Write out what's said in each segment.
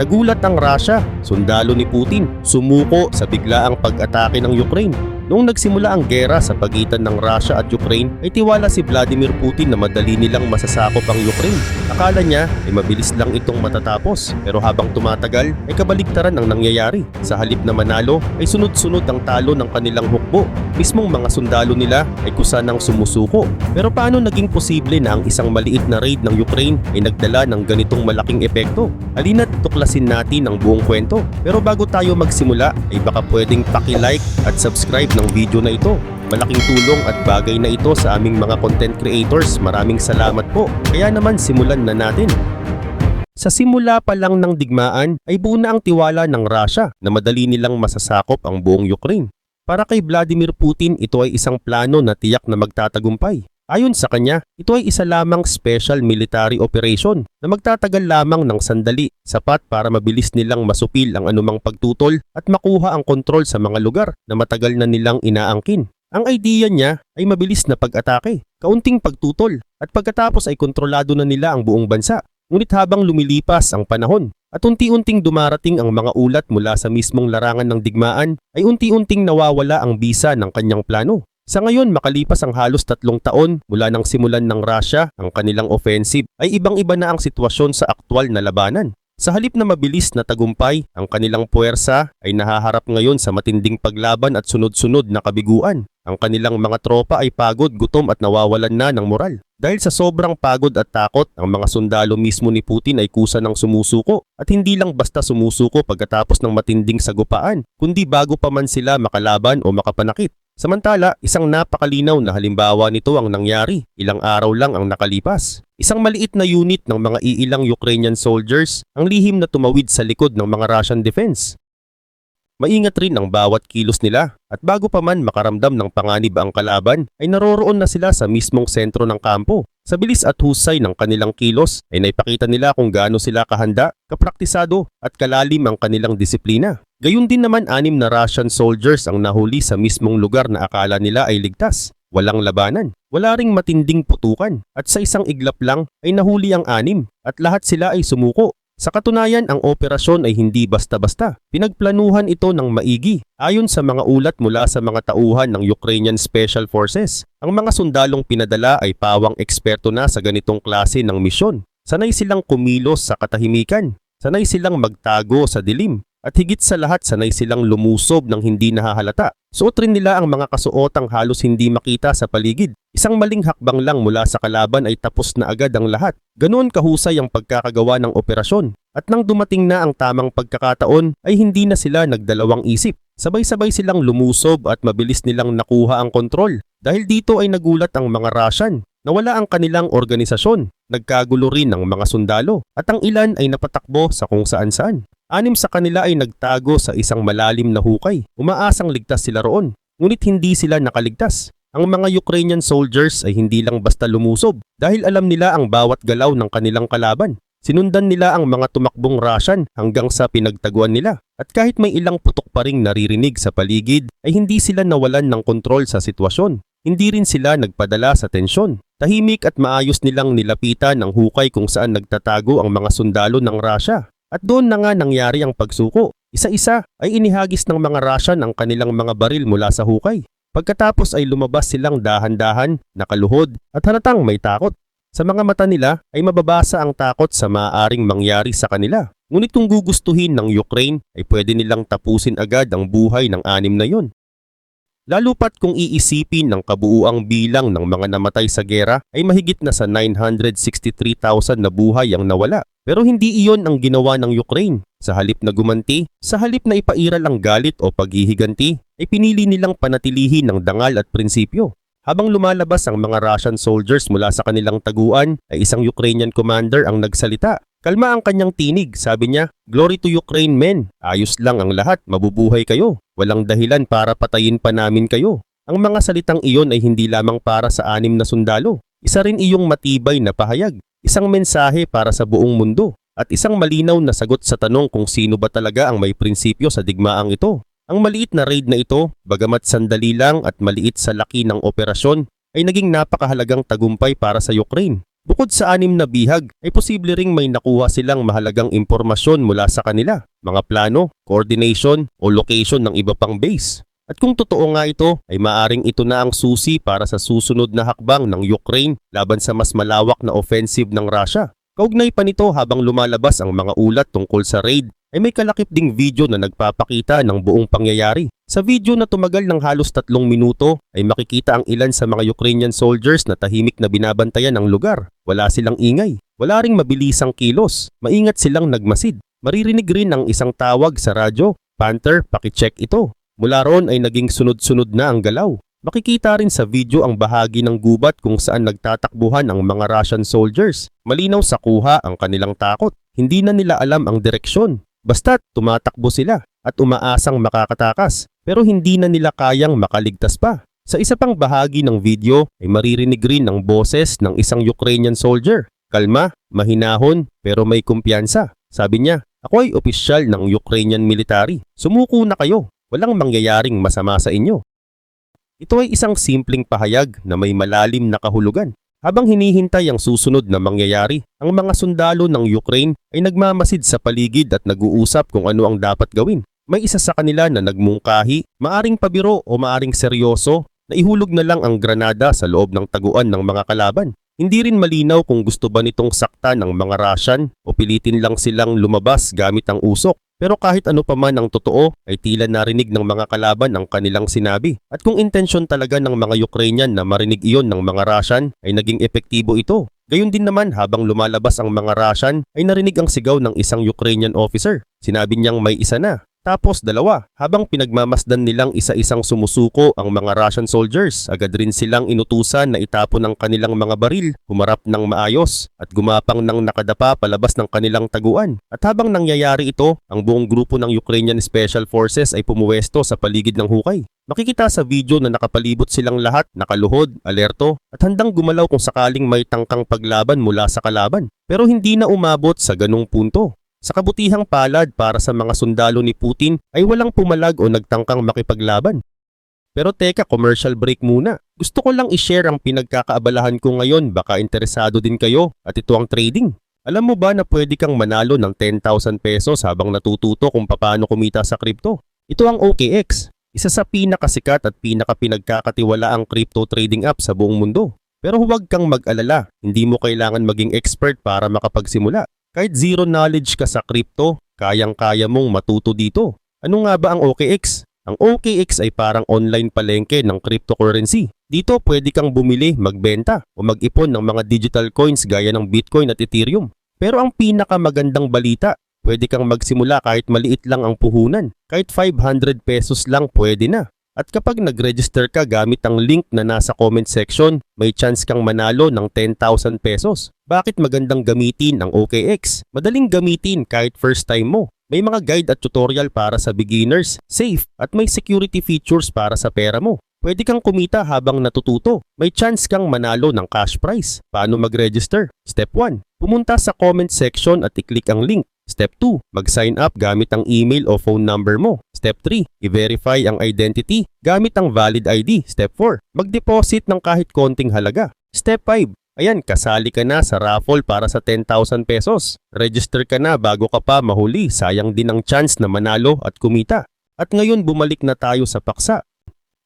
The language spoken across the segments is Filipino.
Nagulat ang Russia, sundalo ni Putin, sumuko sa biglaang pag-atake ng Ukraine. Noong nagsimula ang gera sa pagitan ng Russia at Ukraine ay tiwala si Vladimir Putin na madali nilang masasakop ang Ukraine. Akala niya ay mabilis lang itong matatapos pero habang tumatagal ay kabaligtaran ang nangyayari. Sa halip na manalo ay sunod-sunod ang talo ng kanilang hukbo. Mismong mga sundalo nila ay kusa ng sumusuko. Pero paano naging posible na ang isang maliit na raid ng Ukraine ay nagdala ng ganitong malaking epekto? Halina't tuklasin natin ang buong kwento. Pero bago tayo magsimula ay baka pwedeng paki-like at subscribe ng video na ito. Malaking tulong at bagay na ito sa aming mga content creators. Maraming salamat po. Kaya naman simulan na natin. Sa simula pa lang ng digmaan ay buo na ang tiwala ng Russia na madali nilang masasakop ang buong Ukraine. Para kay Vladimir Putin, ito ay isang plano na tiyak na magtatagumpay. Ayon sa kanya, ito ay isa lamang special military operation na magtatagal lamang ng sandali, sapat para mabilis nilang masupil ang anumang pagtutol at makuha ang kontrol sa mga lugar na matagal na nilang inaangkin. Ang idea niya ay mabilis na pag-atake, kaunting pagtutol, at pagkatapos ay kontrolado na nila ang buong bansa. Ngunit habang lumilipas ang panahon at unti-unting dumarating ang mga ulat mula sa mismong larangan ng digmaan, ay unti-unting nawawala ang bisa ng kanyang plano. Sa ngayon, makalipas ang halos tatlong taon mula nang simulan ng Russia ang kanilang offensive, ay ibang-iba na ang sitwasyon sa aktwal na labanan. Sa halip na mabilis na tagumpay, ang kanilang puwersa ay nahaharap ngayon sa matinding paglaban at sunod-sunod na kabiguan. Ang kanilang mga tropa ay pagod, gutom at nawawalan na ng moral. Dahil sa sobrang pagod at takot, ang mga sundalo mismo ni Putin ay kusa ng sumusuko at hindi lang basta sumusuko pagkatapos ng matinding sagupaan, kundi bago pa man sila makalaban o makapanakit. Samantala, isang napakalinaw na halimbawa nito ang nangyari ilang araw lang ang nakalipas. Isang maliit na unit ng mga iilang Ukrainian soldiers ang lihim na tumawid sa likod ng mga Russian defense. Maingat rin ang bawat kilos nila at bago pa man makaramdam ng panganib ang kalaban ay naroroon na sila sa mismong sentro ng kampo. Sa bilis at husay ng kanilang kilos ay naipakita nila kung gaano sila kahanda, kapraktisado at kalalim ang kanilang disiplina. Gayun din naman anim na Russian soldiers ang nahuli sa mismong lugar na akala nila ay ligtas. Walang labanan, wala ring matinding putukan at sa isang iglap lang ay nahuli ang anim at lahat sila ay sumuko. Sa katunayan, ang operasyon ay hindi basta-basta. Pinagplanuhan ito ng maigi ayon sa mga ulat mula sa mga tauhan ng Ukrainian Special Forces. Ang mga sundalong pinadala ay pawang eksperto na sa ganitong klase ng misyon. Sanay silang kumilos sa katahimikan. Sanay silang magtago sa dilim. At higit sa lahat sanay silang lumusob ng hindi nahahalata. Suot rin nila ang mga kasuotang halos hindi makita sa paligid. Isang maling hakbang lang mula sa kalaban ay tapos na agad ang lahat. Ganoon kahusay ang pagkakagawa ng operasyon. At nang dumating na ang tamang pagkakataon ay hindi na sila nagdalawang isip. Sabay-sabay silang lumusob at mabilis nilang nakuha ang kontrol. Dahil dito ay nagulat ang mga Russian. Nawala ang kanilang organisasyon. Nagkagulo rin ang mga sundalo. At ang ilan ay napatakbo sa kung saan-saan. Anim sa kanila ay nagtago sa isang malalim na hukay. Umaasang ligtas sila roon. Ngunit hindi sila nakaligtas. Ang mga Ukrainian soldiers ay hindi lang basta lumusob dahil alam nila ang bawat galaw ng kanilang kalaban. Sinundan nila ang mga tumakbong Russian hanggang sa pinagtaguan nila. At kahit may ilang putok pa ring naririnig sa paligid, ay hindi sila nawalan ng kontrol sa sitwasyon. Hindi rin sila nagpadala sa tensyon. Tahimik at maayos nilang nilapitan ang hukay kung saan nagtatago ang mga sundalo ng Russia. At doon na nga nangyari ang pagsuko. Isa-isa ay inihagis ng mga Russian ang kanilang mga baril mula sa hukay. Pagkatapos ay lumabas silang dahan-dahan, nakaluhod at halatang may takot. Sa mga mata nila ay mababasa ang takot sa maaaring mangyari sa kanila. Ngunit kung gugustuhin ng Ukraine ay pwede nilang tapusin agad ang buhay ng anim na yon. Lalo pat kung iisipin ng kabuuang bilang ng mga namatay sa gera ay mahigit na sa 963,000 na buhay ang nawala. Pero hindi iyon ang ginawa ng Ukraine. Sa halip na gumanti, sa halip na ipairal ang galit o paghihiganti, ay pinili nilang panatilihin ng dangal at prinsipyo. Habang lumalabas ang mga Russian soldiers mula sa kanilang taguan, ay isang Ukrainian commander ang nagsalita. Kalma ang kanyang tinig, sabi niya, Glory to Ukraine men, ayos lang ang lahat, mabubuhay kayo. Walang dahilan para patayin pa namin kayo. Ang mga salitang iyon ay hindi lamang para sa anim na sundalo. Isa rin iyong matibay na pahayag, isang mensahe para sa buong mundo, at isang malinaw na sagot sa tanong kung sino ba talaga ang may prinsipyo sa digmaang ito. Ang maliit na raid na ito, bagamat sandali lang at maliit sa laki ng operasyon, ay naging napakahalagang tagumpay para sa Ukraine. Bukod sa anim na bihag, ay posible ring may nakuha silang mahalagang impormasyon mula sa kanila, mga plano, coordination o location ng iba pang base. At kung totoo nga ito, ay maaring ito na ang susi para sa susunod na hakbang ng Ukraine laban sa mas malawak na offensive ng Russia. Kaugnay pa nito habang lumalabas ang mga ulat tungkol sa raid, ay may kalakip ding video na nagpapakita ng buong pangyayari. Sa video na tumagal ng halos tatlong minuto ay makikita ang ilan sa mga Ukrainian soldiers na tahimik na binabantayan ang lugar. Wala silang ingay. Wala ring mabilisang kilos. Maingat silang nagmasid. Maririnig rin ang isang tawag sa radyo. Panther, pakicheck ito. Mula roon ay naging sunod-sunod na ang galaw. Makikita rin sa video ang bahagi ng gubat kung saan nagtatakbuhan ang mga Russian soldiers. Malinaw sa kuha ang kanilang takot. Hindi na nila alam ang direksyon. Basta't tumatakbo sila at umaasang makakatakas pero hindi na nila kayang makaligtas pa. Sa isa pang bahagi ng video ay maririnig rin ang boses ng isang Ukrainian soldier. Kalma, mahinahon pero may kumpiyansa. Sabi niya, ako ay opisyal ng Ukrainian military. Sumuko na kayo. Walang mangyayaring masama sa inyo. Ito ay isang simpleng pahayag na may malalim na kahulugan. Habang hinihintay ang susunod na mangyayari, ang mga sundalo ng Ukraine ay nagmamasid sa paligid at nag-uusap kung ano ang dapat gawin. May isa sa kanila na nagmungkahi, maaring pabiro o maaring seryoso, na ihulog na lang ang granada sa loob ng taguan ng mga kalaban. Hindi rin malinaw kung gusto ba nitong sakta ng mga Russian o pilitin lang silang lumabas gamit ang usok. Pero kahit ano pa man ang totoo, ay tila narinig ng mga kalaban ang kanilang sinabi. At kung intensyon talaga ng mga Ukrainian na marinig iyon ng mga Russian, ay naging epektibo ito. Gayun din naman habang lumalabas ang mga Russian, ay narinig ang sigaw ng isang Ukrainian officer. Sinabi niyang may isa na. Tapos dalawa, habang pinagmamasdan nilang isa-isang sumusuko ang mga Russian soldiers, agad rin silang inutusan na itapon ang kanilang mga baril, humarap ng maayos, at gumapang ng nakadapa palabas ng kanilang taguan. At habang nangyayari ito, ang buong grupo ng Ukrainian Special Forces ay pumuwesto sa paligid ng hukay. Makikita sa video na nakapalibot silang lahat, nakaluhod, alerto, at handang gumalaw kung sakaling may tangkang paglaban mula sa kalaban. Pero hindi na umabot sa ganung punto. Sa kabutihang palad para sa mga sundalo ni Putin ay walang pumalag o nagtangkang makipaglaban. Pero teka, commercial break muna. Gusto ko lang i-share ang pinagkakaabalahan ko ngayon baka interesado din kayo at ito ang trading. Alam mo ba na pwede kang manalo ng 10,000 pesos habang natututo kung paano kumita sa crypto? Ito ang OKX, isa sa pinakasikat at pinakapinagkakatiwala ang crypto trading app sa buong mundo. Pero huwag kang mag-alala, hindi mo kailangan maging expert para makapagsimula. Kahit zero knowledge ka sa crypto, kayang-kaya mong matuto dito. Ano nga ba ang OKX? Ang OKX ay parang online palengke ng cryptocurrency. Dito pwede kang bumili, magbenta o mag-ipon ng mga digital coins gaya ng Bitcoin at Ethereum. Pero ang pinakamagandang balita, pwede kang magsimula kahit maliit lang ang puhunan. Kahit 500 pesos lang pwede na. At kapag nag-register ka gamit ang link na nasa comment section, may chance kang manalo ng 10,000 pesos. Bakit magandang gamitin ang OKX? Madaling gamitin kahit first time mo. May mga guide at tutorial para sa beginners, safe, at may security features para sa pera mo. Pwede kang kumita habang natututo. May chance kang manalo ng cash prize. Paano mag-register? Step 1. Pumunta sa comment section at i-click ang link. Step 2. Mag-sign up gamit ang email o phone number mo. Step 3. I-verify ang identity gamit ang valid ID. Step 4. Mag-deposit ng kahit konting halaga. Step 5. Ayan, kasali ka na sa raffle para sa 10,000 pesos. Register ka na bago ka pa mahuli. Sayang din ang chance na manalo at kumita. At ngayon bumalik na tayo sa paksa.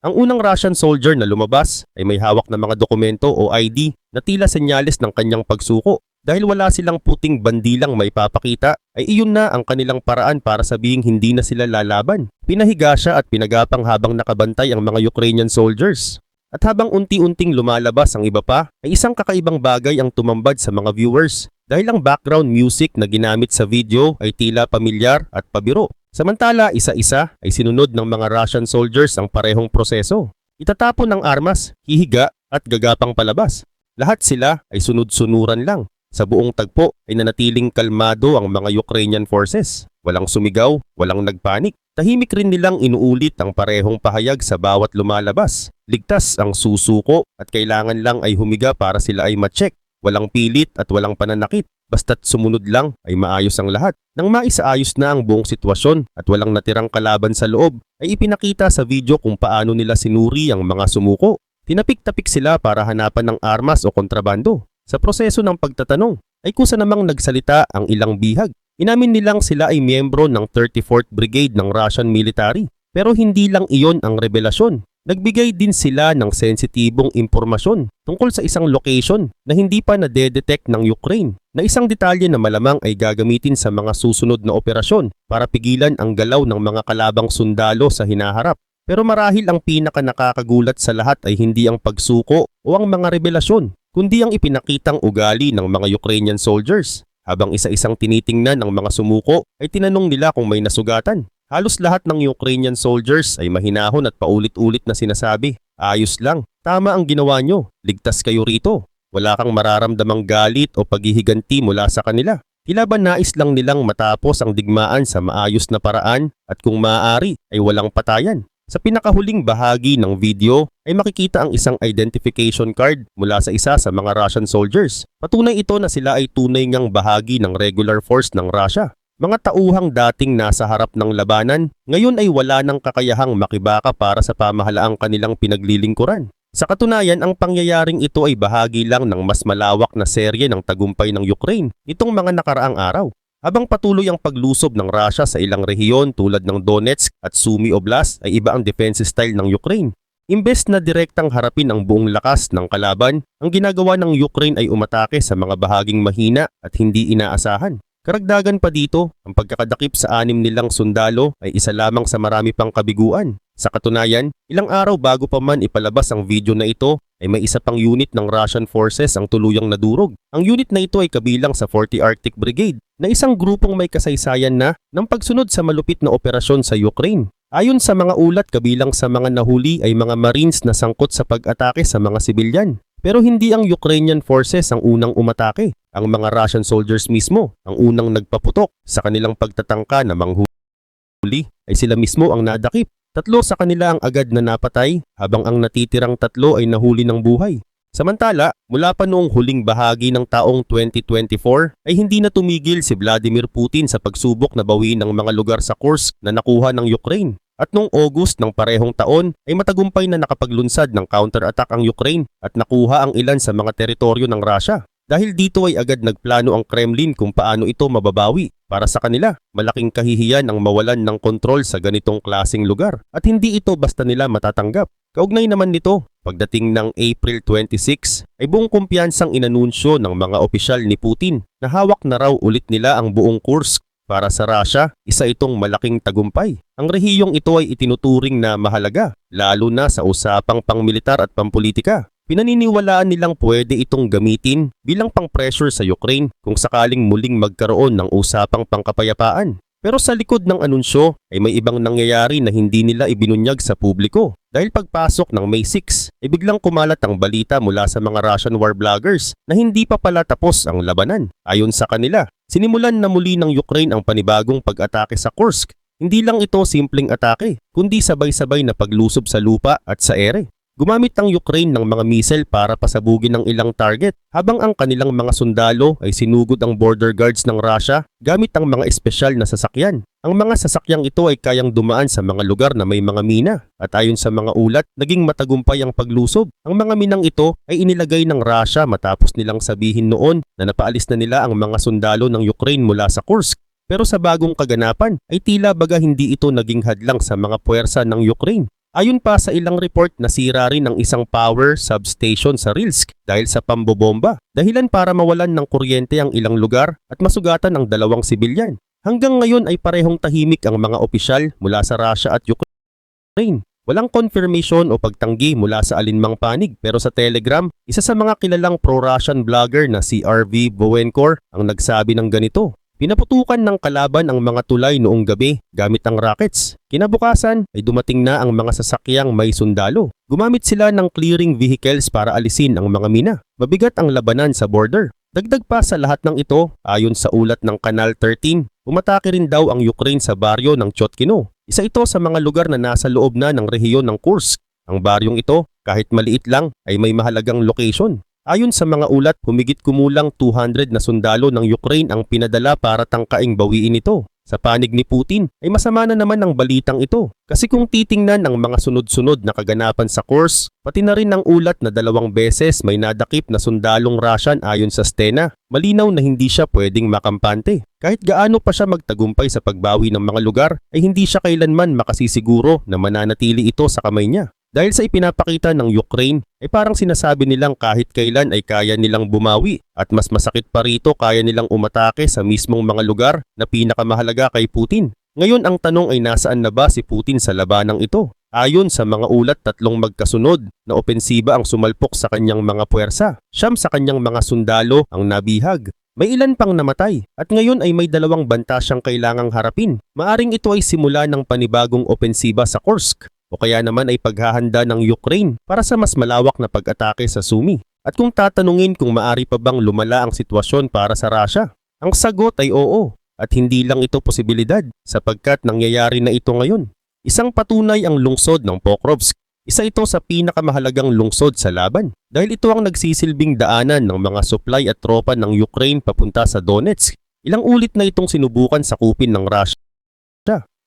Ang unang Russian soldier na lumabas ay may hawak na mga dokumento o ID na tila senyales ng kanyang pagsuko. Dahil wala silang puting bandilang may papakita, ay iyon na ang kanilang paraan para sabihing hindi na sila lalaban. Pinahiga siya at pinagapang habang nakabantay ang mga Ukrainian soldiers. At habang unti-unting lumalabas ang iba pa, ay isang kakaibang bagay ang tumambad sa mga viewers dahil ang background music na ginamit sa video ay tila pamilyar at pabiro. Samantala, isa-isa ay sinunod ng mga Russian soldiers ang parehong proseso. Itatapon ng armas, hihiga at gagapang palabas. Lahat sila ay sunod-sunuran lang. Sa buong tagpo ay nanatiling kalmado ang mga Ukrainian forces. Walang sumigaw, walang nagpanik. Tahimik rin nilang inuulit ang parehong pahayag sa bawat lumalabas. Ligtas ang susuko at kailangan lang ay humiga para sila ay ma-check. Walang pilit at walang pananakit. Basta't sumunod lang ay maayos ang lahat. Nang maisaayos na ang buong sitwasyon at walang natirang kalaban sa loob, ay ipinakita sa video kung paano nila sinuri ang mga sumuko. Tinapik-tapik sila para hanapan ng armas o kontrabando. Sa proseso ng pagtatanong ay kusa namang nagsalita ang ilang bihag. Inamin nilang sila ay miyembro ng 34th Brigade ng Russian military. Pero hindi lang iyon ang revelasyon. Nagbigay din sila ng sensitibong impormasyon tungkol sa isang location na hindi pa nadedetect ng Ukraine na isang detalye na malamang ay gagamitin sa mga susunod na operasyon para pigilan ang galaw ng mga kalabang sundalo sa hinaharap. Pero marahil ang pinaka nakakagulat sa lahat ay hindi ang pagsuko o ang mga revelasyon, kundi ang ipinakitang ugali ng mga Ukrainian soldiers. Habang isa-isang tinitingnan ng mga sumuko ay tinanong nila kung may nasugatan. Halos lahat ng Ukrainian soldiers ay mahinahon at paulit-ulit na sinasabi, ayos lang, tama ang ginawa nyo, ligtas kayo rito. Wala kang mararamdamang galit o paghihiganti mula sa kanila. Tila ba nais lang nilang matapos ang digmaan sa maayos na paraan at kung maaari ay walang patayan. Sa pinakahuling bahagi ng video ay makikita ang isang identification card mula sa isa sa mga Russian soldiers. Patunay ito na sila ay tunay ngang bahagi ng regular force ng Russia. Mga tauhang dating nasa harap ng labanan, ngayon ay wala ng kakayahang makibaka para sa pamahalaang kanilang pinaglilingkuran. Sa katunayan, ang pangyayaring ito ay bahagi lang ng mas malawak na serye ng tagumpay ng Ukraine nitong mga nakaraang araw. Habang patuloy ang paglusob ng Russia sa ilang rehiyon tulad ng Donetsk at Sumy Oblast ay iba ang defensive style ng Ukraine. Imbes na direktang harapin ang buong lakas ng kalaban, ang ginagawa ng Ukraine ay umatake sa mga bahaging mahina at hindi inaasahan. Karagdagan pa dito, ang pagkakadakip sa anim nilang sundalo ay isa lamang sa marami pang kabiguan. Sa katunayan, ilang araw bago pa man ipalabas ang video na ito, ay may isa pang unit ng Russian forces ang tuluyang nadurog. Ang unit na ito ay kabilang sa 40 Arctic Brigade, na isang grupong may kasaysayan na ng pagsunod sa malupit na operasyon sa Ukraine. Ayon sa mga ulat kabilang sa mga nahuli ay mga Marines na sangkot sa pag-atake sa mga sibilyan. Pero hindi ang Ukrainian forces ang unang umatake. Ang mga Russian soldiers mismo ang unang nagpaputok sa kanilang pagtatangka na manghuli ay sila mismo ang nadakip. Tatlo sa kanila ang agad na napatay habang ang natitirang tatlo ay nahuli ng buhay. Samantala, mula pa noong huling bahagi ng taong 2024 ay hindi na tumigil si Vladimir Putin sa pagsubok na bawiin ang mga lugar sa Kursk na nakuha ng Ukraine. At noong August ng parehong taon ay matagumpay na nakapaglunsad ng counter-attack ang Ukraine at nakuha ang ilan sa mga teritoryo ng Russia. Dahil dito ay agad nagplano ang Kremlin kung paano ito mababawi. Para sa kanila, malaking kahihiyan ang mawalan ng kontrol sa ganitong klasing lugar at hindi ito basta nila matatanggap. Kaugnay naman nito, pagdating ng April 26 ay buong kumpiyansang inanunsyo ng mga opisyal ni Putin na hawak na raw ulit nila ang buong Kursk para sa Russia, isa itong malaking tagumpay. Ang rehiyong ito ay itinuturing na mahalaga, lalo na sa usapang pangmilitar at pampolitika. Pinaniniwalaan nilang pwede itong gamitin bilang pang-pressure sa Ukraine kung sakaling muling magkaroon ng usapang pangkapayapaan. Pero sa likod ng anunsyo ay may ibang nangyayari na hindi nila ibinunyag sa publiko. Dahil pagpasok ng May 6, ay biglang kumalat ang balita mula sa mga Russian war bloggers na hindi pa pala tapos ang labanan. Ayon sa kanila, Sinimulan na muli ng Ukraine ang panibagong pag-atake sa Kursk. Hindi lang ito simpleng atake, kundi sabay-sabay na paglusob sa lupa at sa ere. Gumamit ang Ukraine ng mga missile para pasabugin ng ilang target habang ang kanilang mga sundalo ay sinugod ang border guards ng Russia gamit ang mga espesyal na sasakyan. Ang mga sasakyang ito ay kayang dumaan sa mga lugar na may mga mina at ayon sa mga ulat, naging matagumpay ang paglusob. Ang mga minang ito ay inilagay ng Russia matapos nilang sabihin noon na napaalis na nila ang mga sundalo ng Ukraine mula sa Kursk. Pero sa bagong kaganapan ay tila baga hindi ito naging hadlang sa mga puwersa ng Ukraine Ayon pa sa ilang report, nasira rin ang isang power substation sa Rilsk dahil sa pambobomba. Dahilan para mawalan ng kuryente ang ilang lugar at masugatan ang dalawang sibilyan. Hanggang ngayon ay parehong tahimik ang mga opisyal mula sa Russia at Ukraine. Walang confirmation o pagtanggi mula sa alinmang panig pero sa Telegram, isa sa mga kilalang pro-Russian vlogger na si RV Bowenkor ang nagsabi ng ganito. Pinaputukan ng kalaban ang mga tulay noong gabi gamit ang rockets. Kinabukasan ay dumating na ang mga sasakyang may sundalo. Gumamit sila ng clearing vehicles para alisin ang mga mina. Mabigat ang labanan sa border. Dagdag pa sa lahat ng ito, ayon sa ulat ng Canal 13, umatake rin daw ang Ukraine sa baryo ng Chotkino. Isa ito sa mga lugar na nasa loob na ng rehiyon ng Kursk. Ang baryong ito, kahit maliit lang, ay may mahalagang location. Ayon sa mga ulat, humigit kumulang 200 na sundalo ng Ukraine ang pinadala para tangkaing bawiin ito. Sa panig ni Putin ay masama na naman ang balitang ito. Kasi kung titingnan ang mga sunod-sunod na kaganapan sa course, pati na rin ang ulat na dalawang beses may nadakip na sundalong Russian ayon sa Stena, malinaw na hindi siya pwedeng makampante. Kahit gaano pa siya magtagumpay sa pagbawi ng mga lugar, ay hindi siya kailanman makasisiguro na mananatili ito sa kamay niya. Dahil sa ipinapakita ng Ukraine, ay parang sinasabi nilang kahit kailan ay kaya nilang bumawi at mas masakit pa rito kaya nilang umatake sa mismong mga lugar na pinakamahalaga kay Putin. Ngayon ang tanong ay nasaan na ba si Putin sa labanang ito? Ayon sa mga ulat tatlong magkasunod na opensiba ang sumalpok sa kanyang mga puwersa. Siyam sa kanyang mga sundalo ang nabihag. May ilan pang namatay at ngayon ay may dalawang banta siyang kailangang harapin. Maaring ito ay simula ng panibagong opensiba sa Kursk o kaya naman ay paghahanda ng Ukraine para sa mas malawak na pag-atake sa Sumi. At kung tatanungin kung maari pa bang lumala ang sitwasyon para sa Russia, ang sagot ay oo. At hindi lang ito posibilidad sapagkat nangyayari na ito ngayon. Isang patunay ang lungsod ng Pokrovsk. Isa ito sa pinakamahalagang lungsod sa laban dahil ito ang nagsisilbing daanan ng mga supply at tropa ng Ukraine papunta sa Donetsk. Ilang ulit na itong sinubukan sakupin ng Russia.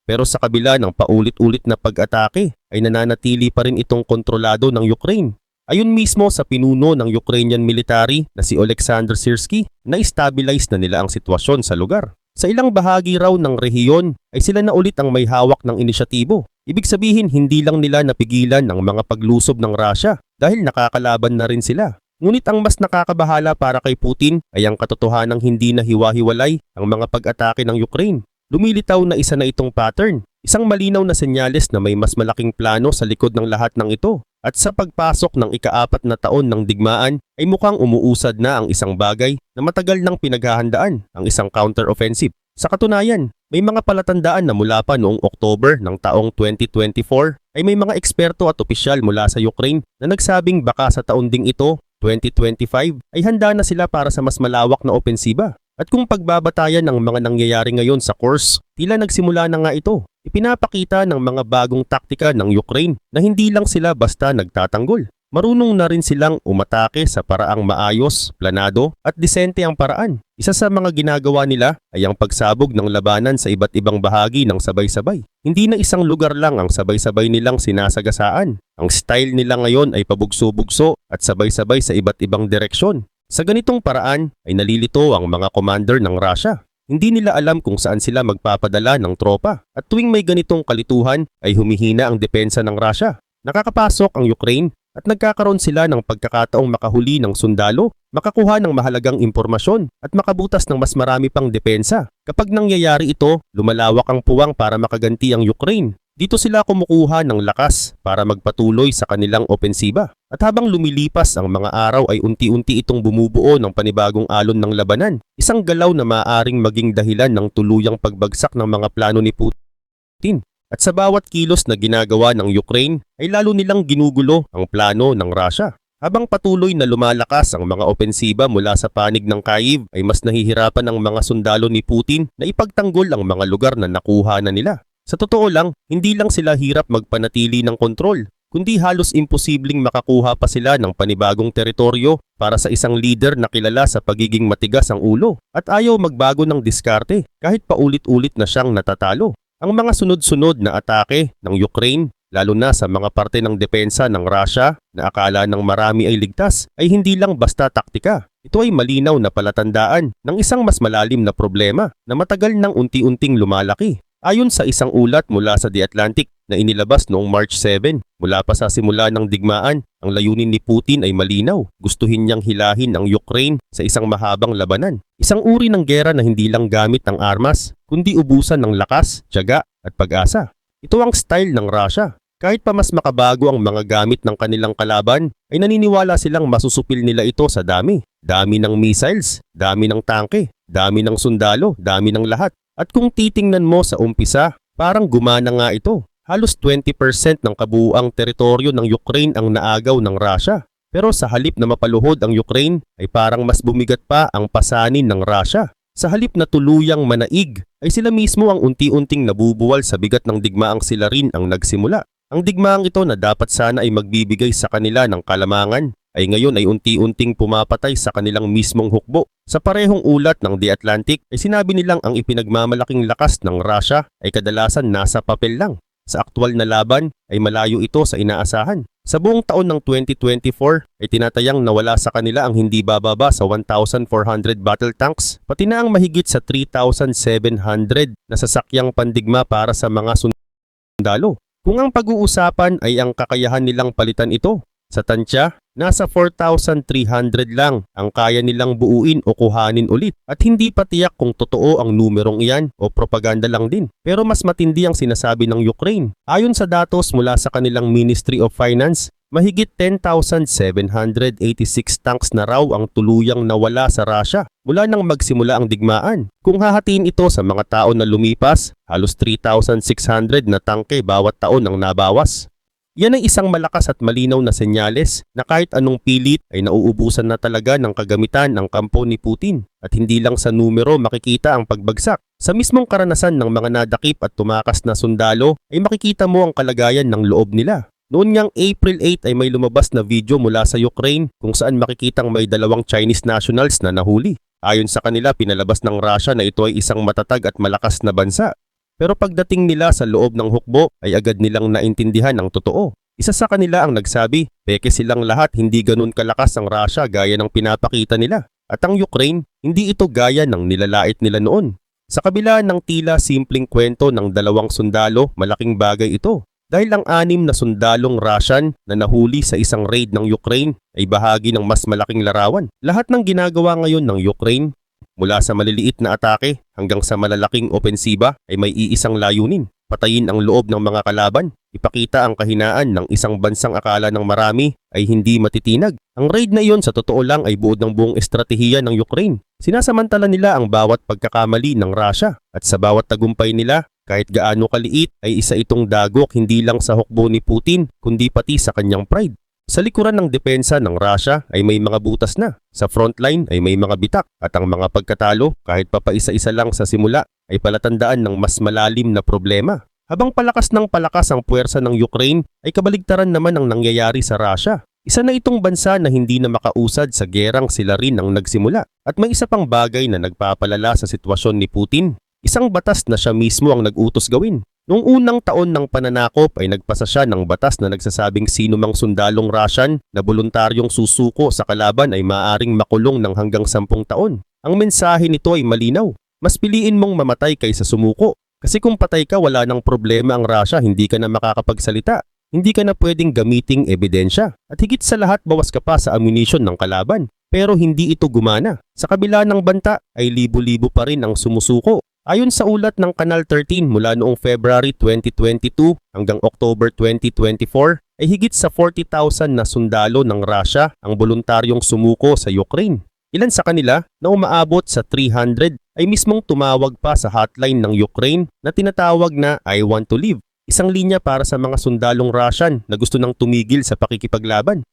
Pero sa kabila ng paulit-ulit na pag-atake ay nananatili pa rin itong kontrolado ng Ukraine. Ayon mismo sa pinuno ng Ukrainian military na si Oleksandr Sirski, na-stabilize na nila ang sitwasyon sa lugar. Sa ilang bahagi raw ng rehiyon ay sila na ulit ang may hawak ng inisyatibo. Ibig sabihin hindi lang nila napigilan ang mga paglusob ng Russia dahil nakakalaban na rin sila. Ngunit ang mas nakakabahala para kay Putin ay ang katotohanang hindi na hiwa-hiwalay ang mga pag-atake ng Ukraine. Lumilitaw na isa na itong pattern, isang malinaw na senyales na may mas malaking plano sa likod ng lahat ng ito. At sa pagpasok ng ikaapat na taon ng digmaan ay mukhang umuusad na ang isang bagay na matagal nang pinaghahandaan, ang isang counter-offensive. Sa katunayan, may mga palatandaan na mula pa noong October ng taong 2024 ay may mga eksperto at opisyal mula sa Ukraine na nagsabing baka sa taon ding ito, 2025, ay handa na sila para sa mas malawak na opensiba. At kung pagbabatayan ng mga nangyayari ngayon sa course, tila nagsimula na nga ito. Ipinapakita ng mga bagong taktika ng Ukraine na hindi lang sila basta nagtatanggol. Marunong na rin silang umatake sa paraang maayos, planado at disente ang paraan. Isa sa mga ginagawa nila ay ang pagsabog ng labanan sa iba't ibang bahagi ng sabay-sabay. Hindi na isang lugar lang ang sabay-sabay nilang sinasagasaan. Ang style nila ngayon ay pabugso-bugso at sabay-sabay sa iba't ibang direksyon. Sa ganitong paraan ay nalilito ang mga commander ng Russia. Hindi nila alam kung saan sila magpapadala ng tropa at tuwing may ganitong kalituhan ay humihina ang depensa ng Russia. Nakakapasok ang Ukraine at nagkakaroon sila ng pagkakataong makahuli ng sundalo, makakuha ng mahalagang impormasyon at makabutas ng mas marami pang depensa. Kapag nangyayari ito, lumalawak ang puwang para makaganti ang Ukraine. Dito sila kumukuha ng lakas para magpatuloy sa kanilang opensiba. At habang lumilipas ang mga araw ay unti-unti itong bumubuo ng panibagong alon ng labanan. Isang galaw na maaaring maging dahilan ng tuluyang pagbagsak ng mga plano ni Putin. At sa bawat kilos na ginagawa ng Ukraine ay lalo nilang ginugulo ang plano ng Russia. Habang patuloy na lumalakas ang mga opensiba mula sa panig ng Kyiv ay mas nahihirapan ang mga sundalo ni Putin na ipagtanggol ang mga lugar na nakuha na nila. Sa totoo lang, hindi lang sila hirap magpanatili ng kontrol, kundi halos imposibleng makakuha pa sila ng panibagong teritoryo para sa isang leader na kilala sa pagiging matigas ang ulo at ayaw magbago ng diskarte kahit paulit-ulit na siyang natatalo. Ang mga sunod-sunod na atake ng Ukraine, lalo na sa mga parte ng depensa ng Russia na akala ng marami ay ligtas, ay hindi lang basta taktika. Ito ay malinaw na palatandaan ng isang mas malalim na problema na matagal nang unti-unting lumalaki Ayon sa isang ulat mula sa The Atlantic na inilabas noong March 7, mula pa sa simula ng digmaan, ang layunin ni Putin ay malinaw. Gustuhin niyang hilahin ang Ukraine sa isang mahabang labanan. Isang uri ng gera na hindi lang gamit ng armas, kundi ubusan ng lakas, tiyaga at pag-asa. Ito ang style ng Russia. Kahit pa mas makabago ang mga gamit ng kanilang kalaban, ay naniniwala silang masusupil nila ito sa dami. Dami ng missiles, dami ng tangke, dami ng sundalo, dami ng lahat. At kung titingnan mo sa umpisa, parang gumana nga ito. Halos 20% ng kabuuang teritoryo ng Ukraine ang naagaw ng Russia. Pero sa halip na mapaluhod ang Ukraine, ay parang mas bumigat pa ang pasanin ng Russia. Sa halip na tuluyang manaig, ay sila mismo ang unti-unting nabubuwal sa bigat ng digmaang sila rin ang nagsimula. Ang digmaang ito na dapat sana ay magbibigay sa kanila ng kalamangan ay ngayon ay unti-unting pumapatay sa kanilang mismong hukbo. Sa parehong ulat ng The Atlantic ay sinabi nilang ang ipinagmamalaking lakas ng Russia ay kadalasan nasa papel lang. Sa aktwal na laban ay malayo ito sa inaasahan. Sa buong taon ng 2024 ay tinatayang nawala sa kanila ang hindi bababa sa 1,400 battle tanks, pati na ang mahigit sa 3,700 na sasakyang pandigma para sa mga sundalo. Kung ang pag-uusapan ay ang kakayahan nilang palitan ito, sa tansya, nasa 4,300 lang ang kaya nilang buuin o kuhanin ulit at hindi pa tiyak kung totoo ang numerong iyan o propaganda lang din. Pero mas matindi ang sinasabi ng Ukraine. Ayon sa datos mula sa kanilang Ministry of Finance, mahigit 10,786 tanks na raw ang tuluyang nawala sa Russia mula nang magsimula ang digmaan. Kung hahatiin ito sa mga tao na lumipas, halos 3,600 na tangke bawat taon ang nabawas. Yan ay isang malakas at malinaw na senyales na kahit anong pilit ay nauubusan na talaga ng kagamitan ang kampo ni Putin at hindi lang sa numero makikita ang pagbagsak. Sa mismong karanasan ng mga nadakip at tumakas na sundalo ay makikita mo ang kalagayan ng loob nila. Noon ngang April 8 ay may lumabas na video mula sa Ukraine kung saan makikitang may dalawang Chinese nationals na nahuli. Ayon sa kanila, pinalabas ng Russia na ito ay isang matatag at malakas na bansa. Pero pagdating nila sa loob ng hukbo ay agad nilang naintindihan ang totoo. Isa sa kanila ang nagsabi, peke silang lahat hindi ganun kalakas ang Russia gaya ng pinapakita nila. At ang Ukraine, hindi ito gaya ng nilalait nila noon. Sa kabila ng tila simpleng kwento ng dalawang sundalo, malaking bagay ito. Dahil ang anim na sundalong Russian na nahuli sa isang raid ng Ukraine ay bahagi ng mas malaking larawan. Lahat ng ginagawa ngayon ng Ukraine Mula sa maliliit na atake hanggang sa malalaking opensiba ay may iisang layunin. Patayin ang loob ng mga kalaban. Ipakita ang kahinaan ng isang bansang akala ng marami ay hindi matitinag. Ang raid na iyon sa totoo lang ay buod ng buong estratehiya ng Ukraine. Sinasamantala nila ang bawat pagkakamali ng Russia at sa bawat tagumpay nila kahit gaano kaliit ay isa itong dagok hindi lang sa hukbo ni Putin kundi pati sa kanyang pride. Sa likuran ng depensa ng Russia ay may mga butas na. Sa frontline ay may mga bitak at ang mga pagkatalo kahit pa paisa-isa lang sa simula ay palatandaan ng mas malalim na problema. Habang palakas ng palakas ang puwersa ng Ukraine ay kabaligtaran naman ang nangyayari sa Russia. Isa na itong bansa na hindi na makausad sa gerang sila rin ang nagsimula. At may isa pang bagay na nagpapalala sa sitwasyon ni Putin. Isang batas na siya mismo ang nag-utos gawin. Noong unang taon ng pananakop ay nagpasa siya ng batas na nagsasabing sino mang sundalong Russian na voluntaryong susuko sa kalaban ay maaring makulong ng hanggang sampung taon. Ang mensahe nito ay malinaw. Mas piliin mong mamatay kaysa sumuko. Kasi kung patay ka wala nang problema ang Russia hindi ka na makakapagsalita. Hindi ka na pwedeng gamiting ebidensya. At higit sa lahat bawas ka pa sa ammunition ng kalaban. Pero hindi ito gumana. Sa kabila ng banta ay libo-libo pa rin ang sumusuko Ayon sa ulat ng Kanal 13 mula noong February 2022 hanggang October 2024 ay higit sa 40,000 na sundalo ng Russia ang voluntaryong sumuko sa Ukraine. Ilan sa kanila na umaabot sa 300 ay mismong tumawag pa sa hotline ng Ukraine na tinatawag na I want to live. Isang linya para sa mga sundalong Russian na gusto nang tumigil sa pakikipaglaban.